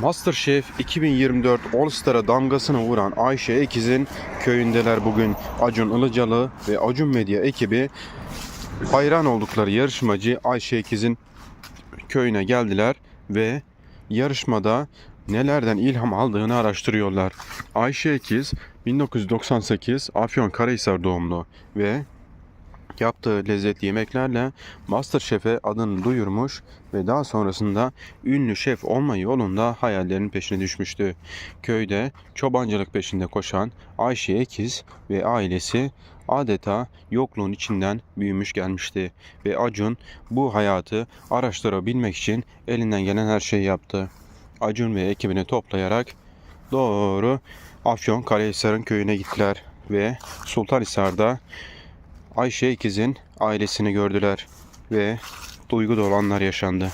Masterchef 2024 All Star'a damgasını vuran Ayşe Ekiz'in köyündeler bugün. Acun Ilıcalı ve Acun Medya ekibi hayran oldukları yarışmacı Ayşe Ekiz'in köyüne geldiler ve yarışmada nelerden ilham aldığını araştırıyorlar. Ayşe Ekiz 1998 Afyonkarahisar doğumlu ve yaptığı lezzetli yemeklerle MasterChef'e adını duyurmuş ve daha sonrasında ünlü şef olma yolunda hayallerinin peşine düşmüştü. Köyde çobancılık peşinde koşan Ayşe Ekiz ve ailesi adeta yokluğun içinden büyümüş gelmişti ve Acun bu hayatı araştırabilmek için elinden gelen her şeyi yaptı. Acun ve ekibini toplayarak doğru Afyon Karahisar'ın köyüne gittiler ve Sultanhisar'da Ayşe ikizin ailesini gördüler ve duygu dolu anlar yaşandı.